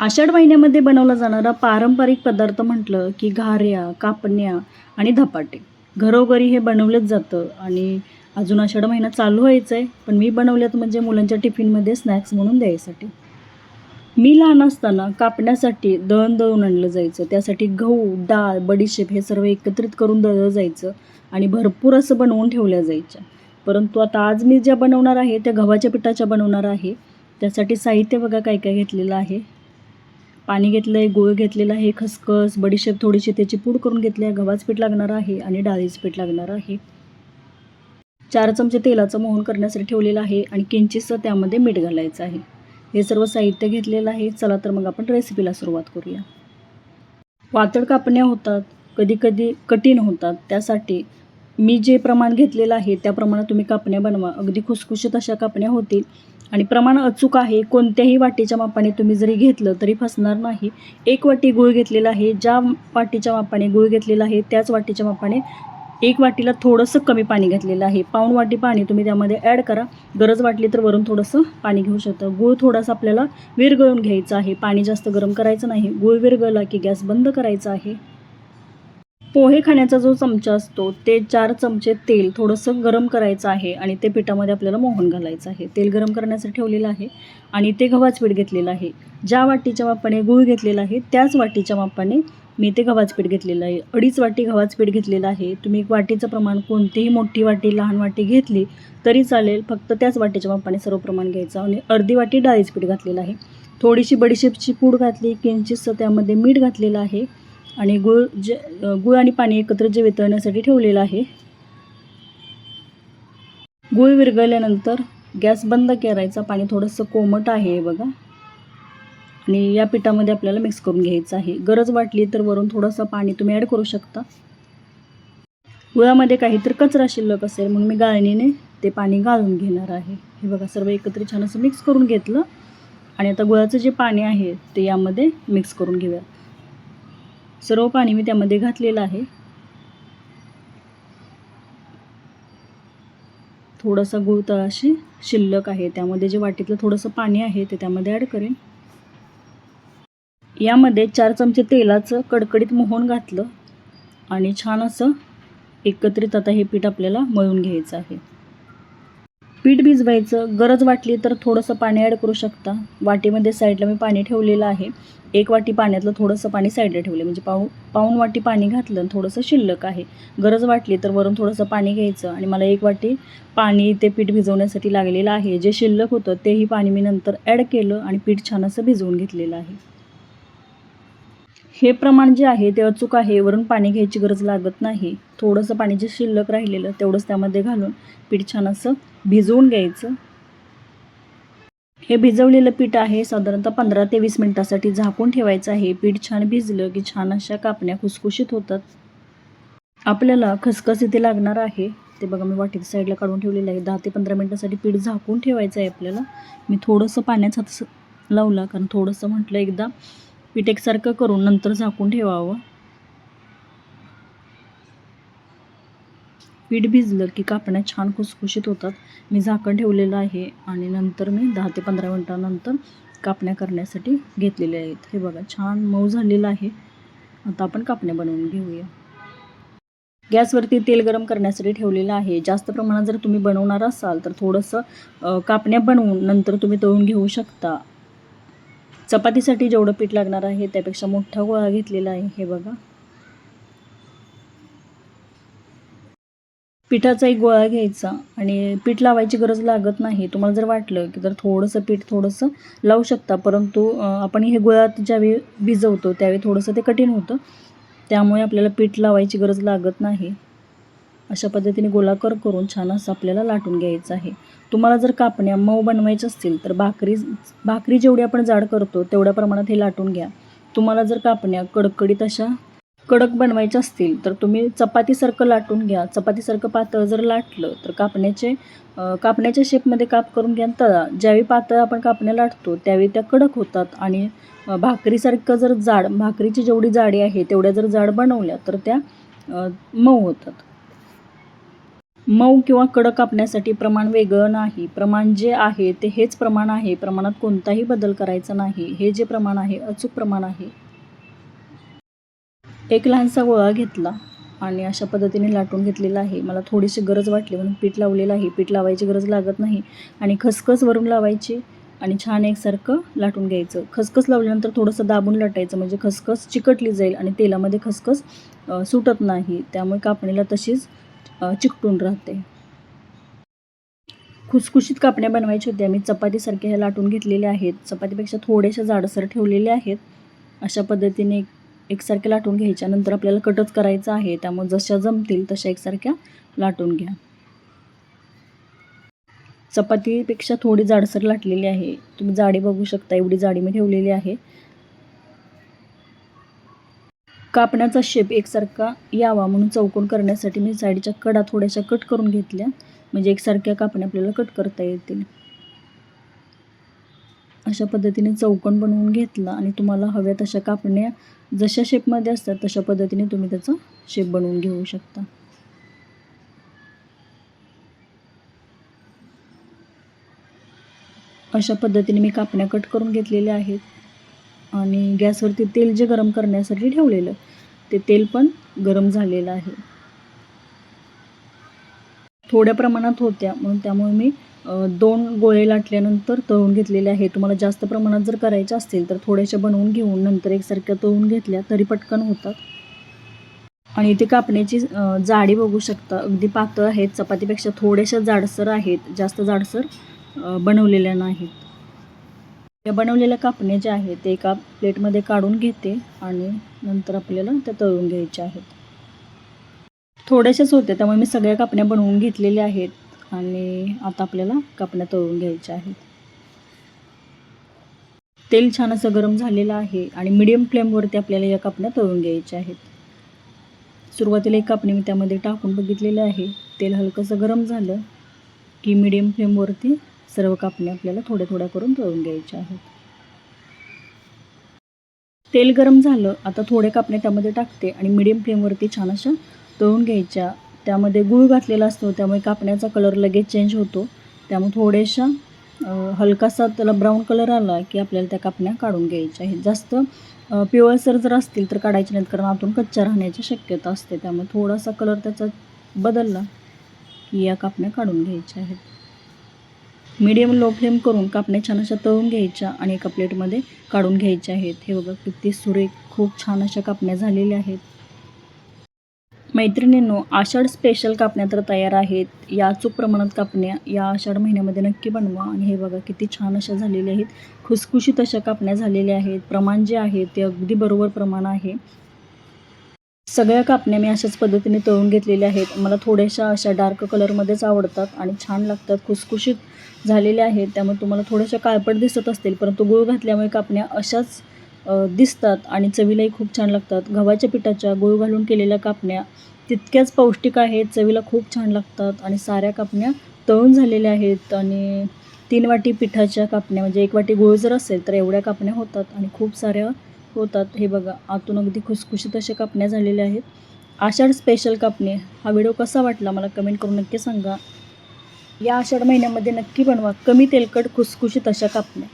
आषाढ महिन्यामध्ये बनवला जाणारा पारंपरिक पदार्थ म्हटलं की घाऱ्या कापण्या आणि धपाटे. घरोघरी हे बनवलंच जातं आणि अजून आषाढ महिना चालू व्हायचा आहे पण मी बनवल्यात म्हणजे मुलांच्या टिफिनमध्ये स्नॅक्स म्हणून द्यायसाठी. मी लहान असताना कापण्यासाठी दळण दळून आणलं जायचं. त्यासाठी गहू डाळ बडीशेप हे सर्व एकत्रित करून दळलं जायचं आणि भरपूर असं बनवून ठेवल्या जायच्या. परंतु आता आज मी ज्या बनवणार आहे त्या गव्हाच्या पिठाच्या बनवणार आहे. त्यासाठी साहित्य बघा काय काय घेतलेलं आहे. पाणी घेतलं आहे गुळ घेतलेला आहे खसखस बडीशेप थोडीशी त्याची पूड करून घेतली आहे गव्हाचं पीठ लागणार आहे आणि डाळीचं पीठ लागणार आहे. चार चमचे तेलाचं मोहन करण्यासाठी ठेवलेलं आहे आणि किंचितसं त्यामध्ये मीठ घालायचं आहे. हे सर्व साहित्य घेतलेलं आहे. चला तर मग आपण रेसिपीला सुरुवात करूया. वातड कापण्या होतात कधी कधी कठीण होतात. त्यासाठी मी जे प्रमाण घेतलेलं आहे त्या प्रमाणात तुम्ही कापण्या बनवा. अगदी खुसखुशीत अशा कापण्या होतील. आणि प्रमाण अचूक आहे कोणत्याही वाटीच्या मापाने तुम्ही जरी घेतलं तरी फसणार नाही. एक वाटी गूळ घेतलेला आहे ज्या वाटीच्या मापाने गूळ घेतलेला आहे त्याच वाटीच्या मापाने एक वाटीला थोडंसं कमी पाणी घातलेलं आहे. पाऊण वाटी पाणी तुम्ही त्यामध्ये ॲड करा. गरज वाटली तर वरून थोडंसं पाणी घेऊ शकता. गूळ थोडासा आपल्याला विरघळून घ्यायचा आहे. पाणी जास्त गरम करायचं नाही. गूळ विरघळला की गॅस बंद करायचा आहे. पोहे खाण्याचा जो चमचा असतो ते चार चमचे तेल थोडंसं गरम करायचं आहे आणि ते पिठामध्ये आपल्याला मोहन घालायचं आहे. तेल गरम करण्यासाठी ठेवलेलं आहे आणि ते गव्हाचं पीठ घेतलेलं आहे. ज्या वाटीच्या मापाने गूळ घेतलेला आहे त्याच वाटीच्या मापाने मी ते गव्हाचं पीठ घेतलेलं आहे. अडीच वाटी गव्हाचं पीठ घेतलेलं आहे. तुम्ही वाटीचं प्रमाण कोणतीही मोठी वाटी लहान वाटी घेतली तरी चालेल. फक्त त्याच वाटीच्या मापाने सर्व प्रमाण घ्यायचं आणि अर्धी वाटी डाळीचं पीठ घातलेलं आहे. थोडीशी बडीशेपची पूड घातली किंचितसं त्यामध्ये मीठ घातलेलं आहे. आणि गुळ जे गुळ आणि पाणी एकत्र जे वितळण्यासाठी ठेवलेलं आहे. गुळ विरघळल्यानंतर गॅस बंद करायचा. पाणी थोडंसं कोमट आहे बघा. आणि या पिठामध्ये आपल्याला मिक्स करून घ्यायचं आहे. गरज वाटली तर वरून थोडंसं पाणी तुम्ही ॲड करू शकता. गुळामध्ये काहीतरी कचरा शिल्लक असेल मग मी गाळणीने ते पाणी गाळून घेणार आहे. हे बघा सर्व एकत्र छान असं मिक्स करून घेतलं. आणि आता गुळाचं जे पाणी आहे ते यामध्ये मिक्स करून घेऊया सर्व पाणी मी त्यामध्ये घातलेलं आहे. थोडासा गुळ तळाशी शिल्लक आहे. त्यामध्ये जे वाटीतलं थोडंसं पाणी आहे ते त्यामध्ये ॲड करेन. यामध्ये चार चमचे तेलाचं कडकडीत मोहन घातलं आणि छान असं एकत्रित आता हे पीठ आपल्याला मळून घ्यायचं आहे. पीठ भिजवायचं गरज वाटली तर थोडंसं पाणी ॲड करू शकता. वाटीमध्ये साईडला मी पाणी ठेवलेलं आहे. एक वाटी पाण्यातलं थोडंसं पाणी साईडला ठेवलं म्हणजे पाऊ पाऊन वाटी पाणी घातलं थोडंसं शिल्लक आहे. गरज वाटली तर वरून थोडंसं पाणी घ्यायचं आणि मला एक वाटी पाणी ते पीठ भिजवण्यासाठी लागलेलं आहे. जे शिल्लक होतं तेही पाणी मी नंतर ॲड केलं आणि पीठ छान असं भिजवून घेतलेलं आहे. हे प्रमाण जे आहे ते अचूक आहे. वरून पाणी घ्यायची गरज लागत नाही. थोडंसं पाणी जे शिल्लक राहिलेलं तेवढंच त्यामध्ये घालून पीठ छान असं भिजवून घ्यायचं. हे भिजवलेलं पीठ आहे साधारणतः पंधरा ते वीस मिनटासाठी झाकून ठेवायचं आहे. पीठ छान भिजलं की छान अशा कापण्या खुसखुशीत होतात. आपल्याला खसखस इथे लागणार आहे. ते बघा मी वाटीत साईडला काढून ठेवलेलं आहे. दहा ते पंधरा मिनटासाठी पीठ झाकून ठेवायचं आहे आपल्याला. मी थोडंसं पाण्यात हात लावला कारण थोडंसं म्हटलं एकदा पीठ एकसारखं करून नंतर झाकून ठेवावं. पीठ भिजलं की कापण्या छान खुसखुशीत होतात. मी झाकण ठेवलेलं आहे आणि नंतर मी दहा ते पंधरा मिनटानंतर कापण्या करण्यासाठी घेतलेल्या आहेत. हे बघा छान मऊ झालेलं आहे. आता आपण कापण्या बनवून घेऊया. गॅसवरती तेल गरम करण्यासाठी ठेवलेलं आहे. जास्त प्रमाणात जर तुम्ही बनवणार असाल तर थोडंसं कापण्या बनवून नंतर तुम्ही तळून घेऊ शकता. चपातीसाठी जेवढं पीठ लागणार आहे त्यापेक्षा मोठा गोळा घेतलेला आहे. हे बघा. पिठाचा एक गोळा घ्यायचा आणि पीठ लावायची गरज लागत नाही. तुम्हाला जर वाटलं की जर थोडंसं पीठ थोडंसं लावू शकता परंतु आपण हे गोळ्यात ज्यावेळी भिजवतो त्यावेळी थोडंसं ते कठीण होतं. त्यामुळे आपल्याला पीठ लावायची गरज लागत नाही. अशा पद्धतीने गोलाकार करून छान असं आपल्याला लाटून घ्यायचं आहे. तुम्हाला जर कापण्या मऊ बनवायच्या असतील तर भाकरी भाकरी जेवढी आपण जाड करतो तेवढ्या प्रमाणात हे लाटून घ्या. तुम्हाला जर कापण्या कडकडीत अशा कडक बनवायचे असतील तर तुम्ही चपातीसारखं लाटून घ्या. चपातीसारखं पातळ जर लाटलं तर कापण्याचे कापण्याच्या शेपमध्ये काप करून घ्या. तळा ज्यावेळी पातळ आपण कापण्या लाटतो त्यावेळी त्या कडक होतात आणि भाकरीसारखं जर जाड भाकरीची जेवढी जाडी आहे तेवढ्या जर जाड बनवल्या तर त्या मऊ होतात. मऊ किंवा कडक कापण्यासाठी प्रमाण वेगळं नाही. प्रमाण जे आहे ते हेच प्रमाण आहे. प्रमाणात कोणताही बदल करायचा नाही. हे जे प्रमाण आहे अचूक प्रमाण आहे. एक लहानसा गोळा घेतला आणि अशा पद्धतीने लाटून घेतलेला आहे. मला थोडीशी गरज वाटली म्हणून पीठ लावलेलं आहे. पीठ लावायची गरज लागत नाही आणि खसखस वरून लावायची आणि छान एकसारखं लाटून घ्यायचं. खसखस लावल्यानंतर थोडंसं दाबून लाटायचं म्हणजे खसखस चिकटली जाईल आणि तेलामध्ये खसखस सुटत नाही. त्यामुळे कापणीला तशीच चिकटून राहते. खुसखुशीत कापण्या बनवायच्या होत्या मी चपातीसारख्या ह्या लाटून घेतलेल्या आहेत. चपातीपेक्षा थोड्याशा जाडसर ठेवलेल्या आहेत. अशा पद्धतीने एक एकसारख्या लाटून घ्यायच्या नंतर आपल्याला कटच करायचं आहे. त्यामुळे जशा जमतील तशा एकसारख्या लाटून घ्या. चपातीपेक्षा थोडी जाडसर लाटलेली आहे. तुम्ही जाडी बघू शकता. एवढी जाडी मी ठेवलेली आहे. कापण्याचा शेप एकसारखा यावा म्हणून चौकोन करण्यासाठी मी साईडच्या कडा थोड्याशा कट करून घेतल्या. म्हणजे एकसारख्या कापण्या आपल्याला कट करता येतील. अशा पद्धतीने चौकण बनवून घेतला आणि तुम्हाला हव्या तशा कापण्या जशा शेपमध्ये असतात तशा पद्धतीने तुम्ही त्याचा शेप बनवून घेऊ शकता. अशा पद्धतीने मी कापण्या कट करून घेतलेल्या आहेत. आणि गॅसवरती तेल जे गरम करण्यासाठी ठेवलेलं ते तेल पण गरम झालेलं आहे. थोड्या प्रमाणात होत्या म्हणून त्यामुळे मी दोन गोळे लाटल्यानंतर तळून घेतलेले आहे. तुम्हाला जास्त प्रमाणात जर करायचे असतील तर थोड्याशा बनवून घेऊन नंतर एकसारख्या तळून घेतल्या तरी पटकन होतात. आणि इथे कापण्याची जाडी बघू शकता. अगदी पातळ आहेत. चपातीपेक्षा थोड्याशा जाडसर आहेत. जास्त जाडसर बनवलेल्या नाहीत. या बनवलेल्या कापण्या ज्या आहेत ते एका प्लेटमध्ये काढून घेते आणि नंतर आपल्याला त्या तळून घ्यायच्या आहेत. थोड्याशाच होत्या त्यामुळे मी सगळ्या कापण्या बनवून घेतलेल्या आहेत. आणि आता आपल्याला कापण्या तळून घ्यायच्या आहेत. तेल छान असं गरम झालेलं आहे आणि मिडियम फ्लेमवरती आपल्याला या कापण्या तळून घ्यायच्या आहेत. सुरुवातीला एक कापणी मी त्यामध्ये टाकून बघितलेलं आहे. तेल हलकंसं गरम झालं की मिडियम फ्लेमवरती सर्व कापण्या आपल्याला थोड्या थोड्या करून तळून घ्यायच्या आहेत. तेल गरम झालं आता थोड्या कापण्या त्यामध्ये टाकते आणि मिडियम फ्लेमवरती छान अशा तळून घ्यायच्या त्यामध्ये गूळ घातलेला असतो त्यामुळे कापण्याचा कलर लगेच चेंज होतो. त्यामुळे थोड्याशा हलकासा त्याला ब्राऊन कलर आला की आपल्याला त्या कापण्या काढून घ्यायच्या आहेत. जास्त पिवळसर जर असतील तर काढायचे नाहीत कारण आतून कच्च्या राहण्याची शक्यता असते. त्यामुळे थोडासा कलर त्याचा बदलला की या कापण्या काढून घ्यायच्या आहेत. मीडियम लो फ्लेम करून कापण्या छान अशा तळून घ्यायच्या आणि एका प्लेटमध्ये काढून घ्यायच्या आहेत. हे बघा किती सुरेख खूप छान अशा कापण्या झालेल्या आहेत. मैत्रिणींनो आषाढ स्पेशल कापण्या तर तयार आहेत. या अचूक प्रमाणात कापण्या या आषाढ महिन्यामध्ये नक्की बनवा. आणि हे बघा किती छान अशा झालेल्या आहेत. खुसखुशीत अशा कापण्या झालेल्या आहेत. प्रमाण जे आहे ते अगदी बरोबर प्रमाण आहे. सगळ्या कापण्या मी अशाच पद्धतीने तळून घेतलेल्या आहेत. मला थोड्याशा अशा डार्क कलरमध्येच आवडतात आणि छान लागतात. खुसखुशीत झालेल्या आहेत. त्यामुळे तुम्हाला थोड्याशा काळपट दिसत असतील परंतु गुळ घातल्यामुळे कापण्या अशाच दिसतात आणि चवीलाही खूप छान लागतात. गव्हाच्या पिठाच्या गूळ घालून केलेल्या कापण्या तितक्याच पौष्टिक आहेत चवीला खूप छान लागतात आणि साऱ्या कापण्या तळून झालेल्या आहेत आणि तीन वाटी पिठाच्या कापण्या म्हणजे एक वाटी गूळ जर असेल तर एवढ्या कापण्या होतात आणि खूप साऱ्या होतात. हे बघा आतून अगदी खुसखुशीत अशा कापण्या झालेल्या आहेत. आषाढ स्पेशल कापणे हा व्हिडिओ कसा वाटला मला कमेंट करून नक्की सांगा. या आषाढ महिन्यामध्ये नक्की बनवा कमी तेलकट खुसखुशीत अशा कापण्या.